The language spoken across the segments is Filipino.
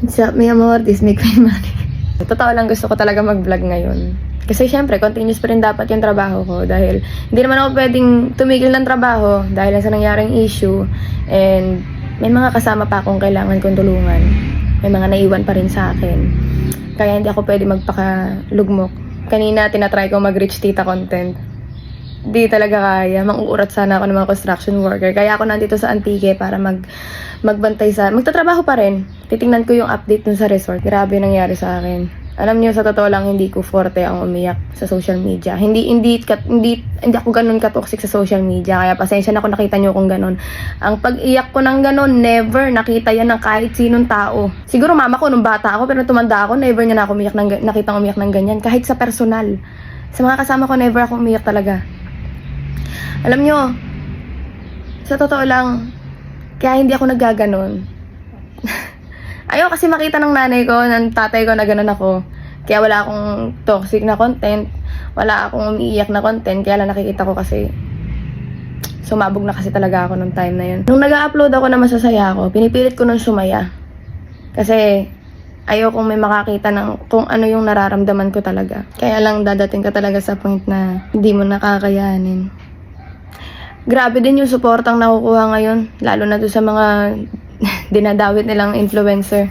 What's up, may amortis, may queen money. Totoo lang gusto ko talaga mag-vlog ngayon. Kasi syempre, continuous pa rin dapat yung trabaho ko dahil hindi naman ako pwedeng tumigil ng trabaho dahil sa nangyaring issue and may mga kasama pa akong kailangan kong tulungan. May mga naiwan pa rin sa akin. Kaya hindi ako pwede magpakalugmok. Kanina, tinatry ko mag-reach tita content. Di talaga kaya. Manguurat sana ako ng mga construction worker. Kaya ako nandito sa Antique para mag magbantay sa... Magtatrabaho pa rin. Titingnan ko yung update dun sa resort. Grabe nangyari sa akin. Alam niyo sa totoo lang hindi ko forte ang umiyak sa social media. Hindi hindi kat, hindi hindi ako ganun ka-toxic sa social media. Kaya pasensya na kung nakita niyo kung ganun. Ang pag-iyak ko ng ganun, never nakita yan ng kahit sinong tao. Siguro mama ko nung bata ako pero tumanda ako, never niya na ako umiyak ng nakitang umiyak ng ganyan kahit sa personal. Sa mga kasama ko never ako umiyak talaga. Alam nyo, sa totoo lang, kaya hindi ako naggaganon. Ayaw kasi makita ng nanay ko, ng tatay ko na ganun ako. Kaya wala akong toxic na content, wala akong umiiyak na content, kaya lang nakikita ko kasi sumabog na kasi talaga ako nung time na yun. Nung nag-upload ako na masasaya ako, pinipilit ko nung sumaya. Kasi ayokong may makakita ng kung ano yung nararamdaman ko talaga. Kaya lang dadating ka talaga sa point na hindi mo nakakayanin. Grabe din yung supportang nakukuha ngayon, lalo na doon sa mga dinadawit nilang influencer.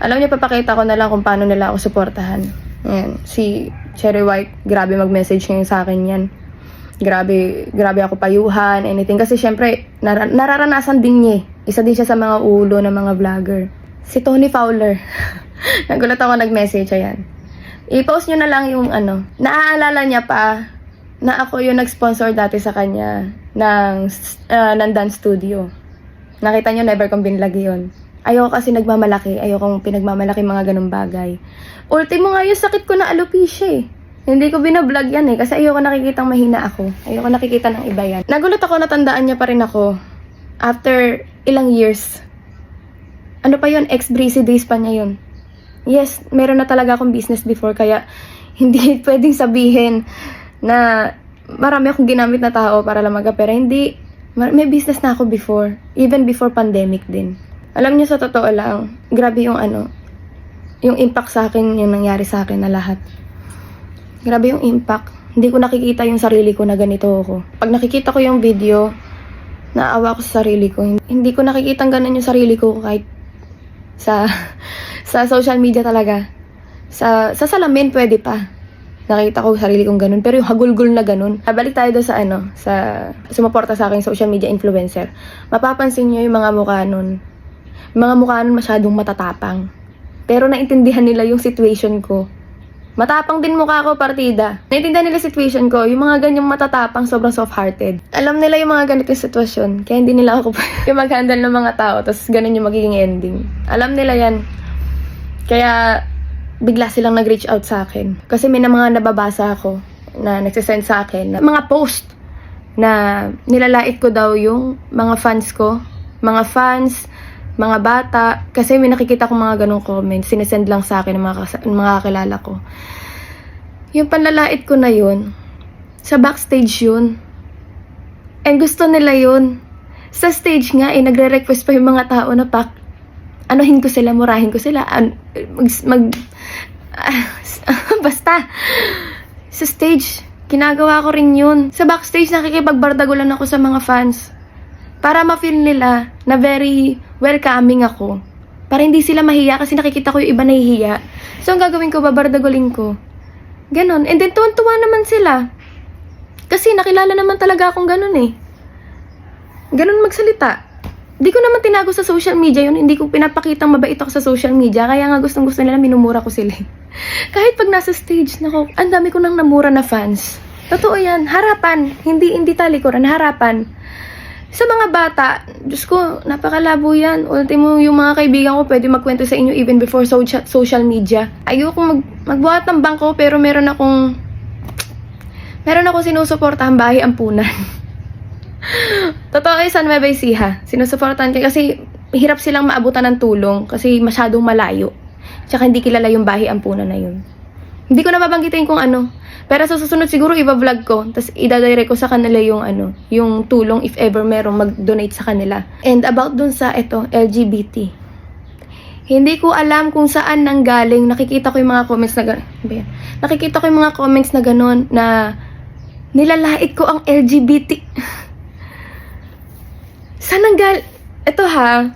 Alam niyo, papakita ko na lang kung paano nila ako suportahan. Ayan, si Cherry White, grabe mag-message ngayon sa akin yan. Grabe, grabe ako payuhan, anything. Kasi syempre, nar- nararanasan din niya eh. Isa din siya sa mga ulo ng mga vlogger. Si Tony Fowler. Nagulat ako nag-message, ayan. I-post nyo na lang yung ano. Naaalala niya pa na ako yung nag-sponsor dati sa kanya ng, uh, ng dance studio. Nakita nyo, never kong binlagi yun. Ayoko kasi nagmamalaki. Ayoko pinagmamalaki mga ganong bagay. Ultimo nga yung sakit ko na alopecia eh. Hindi ko binablog yan eh. Kasi ayoko nakikitang mahina ako. Ayoko nakikita ng iba yan. Nagulat ako, natandaan niya pa rin ako. After ilang years. Ano pa yun? Ex-breezy days pa niya yun. Yes, meron na talaga akong business before. Kaya hindi pwedeng sabihin na marami akong ginamit na tao para lang magkapera. Hindi. May business na ako before. Even before pandemic din. Alam niyo sa totoo lang, grabe yung ano, yung impact sa akin, yung nangyari sa akin na lahat. Grabe yung impact. Hindi ko nakikita yung sarili ko na ganito ako. Pag nakikita ko yung video, naawa ako sa sarili ko. Hindi ko nakikita ganun yung sarili ko kahit sa sa social media talaga. Sa sa salamin pwede pa. Nakita ko sarili kong ganun. Pero yung hagulgul na ganun. Balik tayo doon sa ano, sa sumuporta sa akin social media influencer. Mapapansin niyo yung mga mukha nun. Yung mga mukha nun masyadong matatapang. Pero naintindihan nila yung situation ko. Matapang din mukha ko, partida. Naintindihan nila situation ko. Yung mga ganyang matatapang, sobrang soft-hearted. Alam nila yung mga ganitong sitwasyon. Kaya hindi nila ako yung mag-handle ng mga tao. Tapos ganun yung magiging ending. Alam nila yan. Kaya bigla silang nag-reach out sa akin. Kasi may na mga nababasa ako na nagsisend sa akin na mga post na nilalait ko daw yung mga fans ko. Mga fans, mga bata. Kasi may nakikita ko mga ganong comments. Sinesend lang sa akin ng mga, mga kakilala ko. Yung panlalait ko na yun, sa backstage yun. And gusto nila yun. Sa stage nga, eh, nagre-request pa yung mga tao na pak, anuhin ko sila, murahin ko sila, an, mag, mag basta. Sa stage, ginagawa ko rin yun. Sa backstage, nakikipagbardagulan ako sa mga fans. Para ma-feel nila na very welcoming ako. Para hindi sila mahiya kasi nakikita ko yung iba nahihiya. So, ang gagawin ko, babardagulin ko. Ganon. And then, tuwan-tuwa naman sila. Kasi nakilala naman talaga akong ganon eh. Ganon magsalita. Di ko naman tinago sa social media yun. Hindi ko pinapakitang mabait ako sa social media. Kaya nga gustong gusto nila, minumura ko sila. eh. Kahit pag nasa stage, nako, ang dami ko nang namura na fans. Totoo yan. Harapan. Hindi, hindi talikuran. Harapan. Sa mga bata, Diyos ko, napakalabo yan. Ultimo, yung mga kaibigan ko pwede magkwento sa inyo even before social, media. Ayoko mag, magbuhat ng bangko pero meron akong meron akong sinusuportahan bahay ampunan. Totoo kay San Nueva Ecija. Sinusuportahan ko kasi hirap silang maabutan ng tulong kasi masyadong malayo. Tsaka hindi kilala yung bahay ampunan na yun. Hindi ko na babanggitin kung ano. Pero sa susunod siguro iba-vlog ko, tapos idadirect ko sa kanila yung ano, yung tulong if ever merong mag-donate sa kanila. And about dun sa ito, LGBT. Hindi ko alam kung saan nanggaling. Nakikita ko yung mga comments na gano'n. Ano? Nakikita ko yung mga comments na gano'n na nilalait ko ang LGBT. saan nanggal... Ito ha,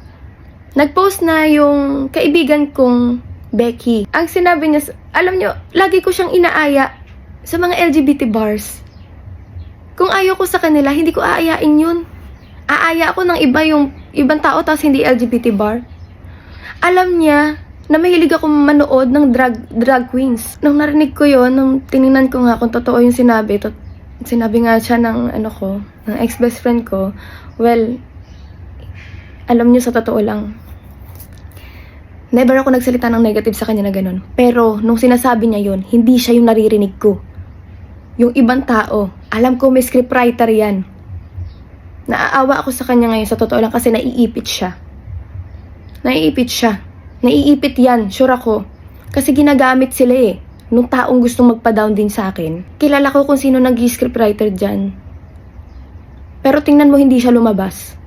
nagpost na yung kaibigan kong Becky. Ang sinabi niya, alam nyo, lagi ko siyang inaaya sa mga LGBT bars. Kung ayaw ko sa kanila, hindi ko aayain yun. Aaya ako ng iba yung ibang tao tapos hindi LGBT bar. Alam niya na mahilig ako manood ng drag, drag queens. Nung narinig ko yon nung tiningnan ko nga kung totoo yung sinabi, to, sinabi nga siya ng ano ko, ng ex-best friend ko, well, alam niyo sa totoo lang, never ako nagsalita ng negative sa kanya na ganun. Pero, nung sinasabi niya yun, hindi siya yung naririnig ko. Yung ibang tao, alam ko may scriptwriter yan. Naaawa ako sa kanya ngayon sa totoo lang kasi naiipit siya. Naiipit siya. Naiipit yan, sure ako. Kasi ginagamit sila eh. Nung taong gustong magpa-down din sa akin. Kilala ko kung sino nag-scriptwriter dyan. Pero tingnan mo, hindi siya lumabas.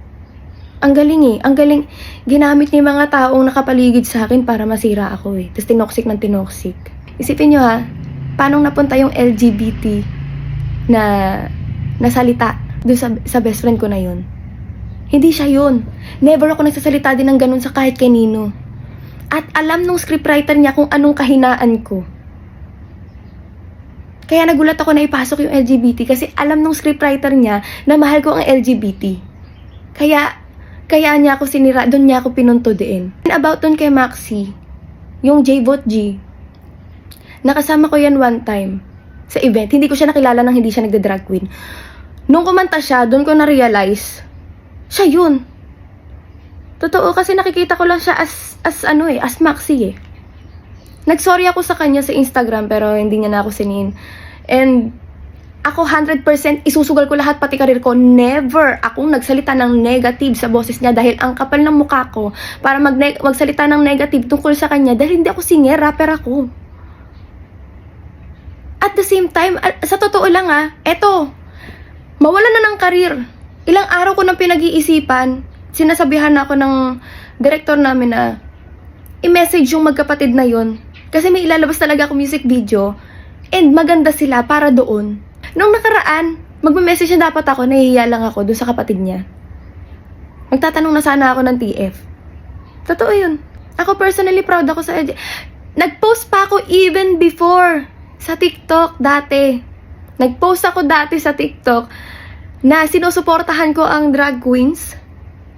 Ang galing eh. Ang galing. Ginamit yung mga taong nakapaligid sa akin para masira ako eh. Tapos tinoxic ng tinoxic. Isipin nyo ha, paano napunta yung LGBT na nasalita doon sa, sa best friend ko na yun. Hindi siya yun. Never ako nagsasalita din ng ganun sa kahit kanino. At alam nung scriptwriter niya kung anong kahinaan ko. Kaya nagulat ako na ipasok yung LGBT kasi alam nung scriptwriter niya na mahal ko ang LGBT. Kaya, kaya niya ako sinira, doon niya ako pinuntudiin. About doon kay Maxi, yung J-Vote G, nakasama ko yan one time sa event. Hindi ko siya nakilala nang hindi siya nagda-drag queen. Nung kumanta siya, doon ko na-realize, siya yun. Totoo, kasi nakikita ko lang siya as, as ano eh, as Maxi eh. Nagsorry ako sa kanya sa Instagram pero hindi niya na ako sinin. And ako 100% isusugal ko lahat pati karir ko. Never akong nagsalita ng negative sa boses niya dahil ang kapal ng mukha ko para mag magsalita ng negative tungkol sa kanya dahil hindi ako singer, rapper ako. At the same time, sa totoo lang ah, eto, mawala na ng karir. Ilang araw ko nang pinag-iisipan, sinasabihan na ako ng director namin na i-message yung magkapatid na yon kasi may ilalabas talaga ako music video and maganda sila para doon. Nung nakaraan, magme-message na dapat ako, nahihiya lang ako doon sa kapatid niya. Magtatanong na sana ako ng TF. Totoo yun. Ako personally proud ako sa. Nag-post pa ako even before sa TikTok dati. Nag-post ako dati sa TikTok na sinusuportahan ko ang drag queens.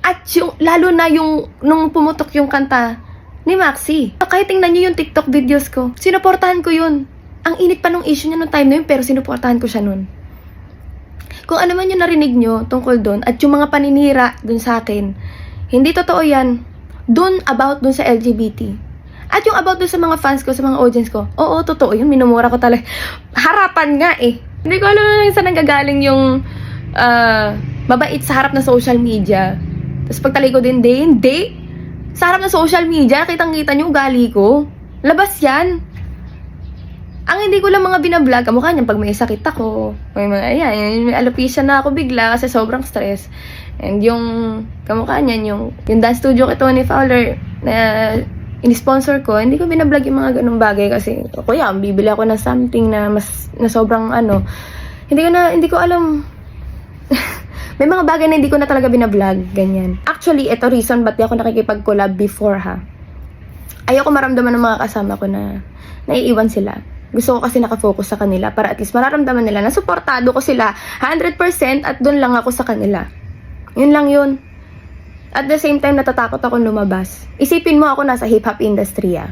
At yung, lalo na yung nung pumutok yung kanta ni Maxi. Kahit tingnan niyo yung TikTok videos ko, sinuportahan ko yun. Ang init pa nung issue niya nung time na yun, pero sinuportahan ko siya nun. Kung ano man yung narinig nyo tungkol doon at yung mga paninira doon sa akin, hindi totoo yan. Doon about doon sa LGBT. At yung about doon sa mga fans ko, sa mga audience ko, oo, totoo yun. Minumura ko talaga. Harapan nga eh. Hindi ko alam na saan nanggagaling yung ah, mabait sa harap ng social media. Tapos pagtalikod din, hindi, hindi. Sa harap ng social media, kitang-kita niyo ugali ko. Labas yan. Ang hindi ko lang mga binablog, kamukha niyan pag may sakit ako. May mga, ayan, may alopecia na ako bigla kasi sobrang stress. And yung, kamukha niyan, yung, yung dance studio kay Tony Fowler na in-sponsor ko, hindi ko binablog yung mga ganung bagay kasi, kuya, bibili ako ng something na mas, na sobrang ano, hindi ko na, hindi ko alam, may mga bagay na hindi ko na talaga binablog, ganyan. Actually, ito reason ba't di ako nakikipag-collab before ha. Ayoko maramdaman ng mga kasama ko na naiiwan sila. Gusto ko kasi nakafocus sa kanila para at least mararamdaman nila na suportado ko sila 100% at doon lang ako sa kanila. Yun lang yun. At the same time, natatakot ako lumabas. Isipin mo ako nasa hip-hop industry ah.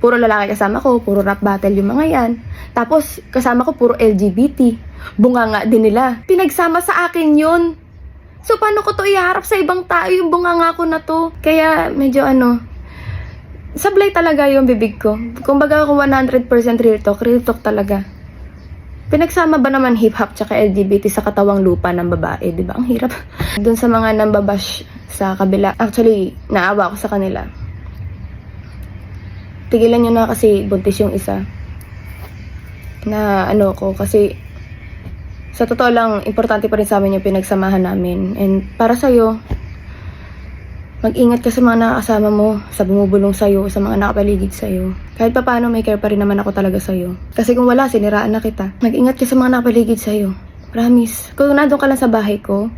Puro lalaki kasama ko, puro rap battle yung mga yan. Tapos, kasama ko puro LGBT. Bunga nga din nila. Pinagsama sa akin yun. So, paano ko to iharap sa ibang tao yung bunga ko na to? Kaya, medyo ano, sablay talaga yung bibig ko. Kumbaga kung 100% real talk, real talk talaga. Pinagsama ba naman hip-hop tsaka LGBT sa katawang lupa ng babae, di ba? Ang hirap. Doon sa mga nambabash sa kabila, actually, naawa ako sa kanila. Tigilan nyo na kasi buntis yung isa. Na ano ko, kasi sa totoo lang, importante pa rin sa amin yung pinagsamahan namin. And para sa'yo, Mag-ingat ka sa mga nakakasama mo, sa bumubulong sa'yo, sa mga nakapaligid sa'yo. Kahit pa paano, may care pa rin naman ako talaga sa'yo. Kasi kung wala, siniraan na kita. Mag-ingat ka sa mga nakapaligid sa'yo. Promise. Kung nandun ka lang sa bahay ko,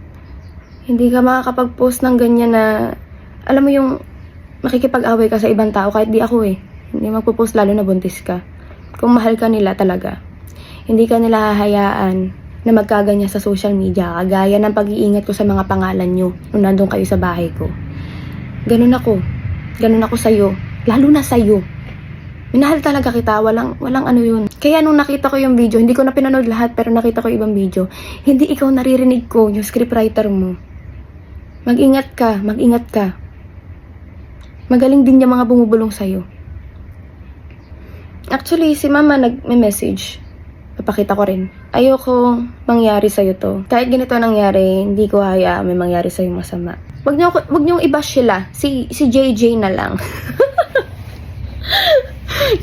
hindi ka makakapag-post ng ganyan na, alam mo yung makikipag-away ka sa ibang tao kahit di ako eh. Hindi magpo-post lalo na buntis ka. Kung mahal ka nila talaga, hindi ka nila hahayaan na magkaganya sa social media kagaya ng pag-iingat ko sa mga pangalan nyo nung nandun kayo sa bahay ko. Ganun ako. Ganun ako sa'yo. Lalo na sa'yo. Minahal talaga kita. Walang, walang ano yun. Kaya nung nakita ko yung video, hindi ko na pinanood lahat pero nakita ko ibang video. Hindi ikaw naririnig ko, yung scriptwriter mo. Mag-ingat ka, mag-ingat ka. Magaling din yung mga bumubulong sa'yo. Actually, si mama nag-message. Papakita ko rin. Ayoko mangyari sa'yo to. Kahit ganito nangyari, hindi ko hayaan may mangyari sa'yo masama. Wag niyo, wag niyo i-bash sila. Si, si JJ na lang.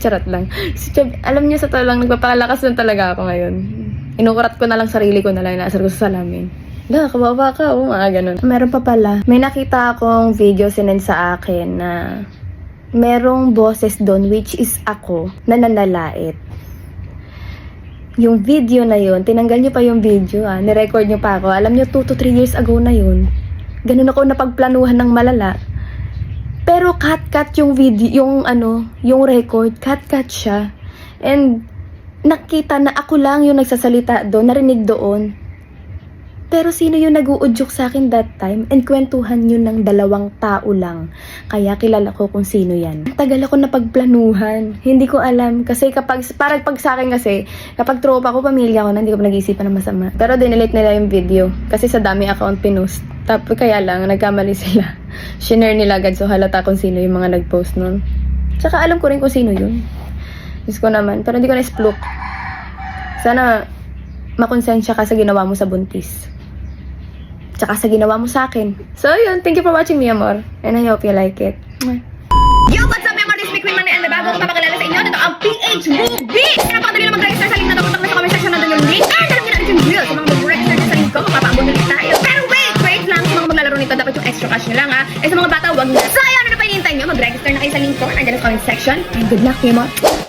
Charot lang. Si Chab, alam niyo sa to lang, nagpapakalakas lang talaga ako ngayon. Inukurat ko na lang sarili ko na lang, inaasar ko sa salamin. Da, kawawa ka, oh, mga ganun. Meron pa pala, may nakita akong video sinend sa akin na merong boses doon which is ako na nanalait. Yung video na yun, tinanggal nyo pa yung video ah, nirecord nyo pa ako. Alam nyo, 2 to 3 years ago na yun. Ganun ako napagplanuhan ng malala. Pero cut-cut yung video, yung ano, yung record, cut-cut siya. And nakita na ako lang yung nagsasalita doon, narinig doon. Pero sino yung nag-uudyok sa akin that time? And kwentuhan yun ng dalawang tao lang. Kaya kilala ko kung sino yan. Tagal ako napagplanuhan. Hindi ko alam. Kasi kapag, parang pag sa akin kasi, kapag tropa ko, pamilya ko na, hindi ko pa nag-iisipan ng masama. Pero dinelete nila yung video. Kasi sa dami account pinost. Tapos kaya lang, nagkamali sila. Shinare nila agad so halata kung sino yung mga nag-post nun. Tsaka alam ko rin kung sino yun. Diyos ko naman. Pero hindi ko na-splook. Sana makonsensya ka sa ginawa mo sa buntis. Tsaka sa ginawa mo sa akin. So yun, thank you for watching me, amor. And I hope you like it. Yo, what's up, memories? May Queen Money and bago ko papakilala sa inyo, ito ang PH Movie! Napakadali lang mag-register sa link na. Punta ko sa comment section nandun yung link. And alam niyo na yung drill. Sa mga mag-register na sa link ko, mapapaabot ulit tayo. Pero wait, wait lang. Sa mga maglalaro nito, dapat yung extra cash nyo lang ha. Eh sa mga bata, wag na. So, ayun, ano na pa hinihintay nyo? Mag-register na kayo sa link ko. Nandiyan sa comment section. And good luck, Memo.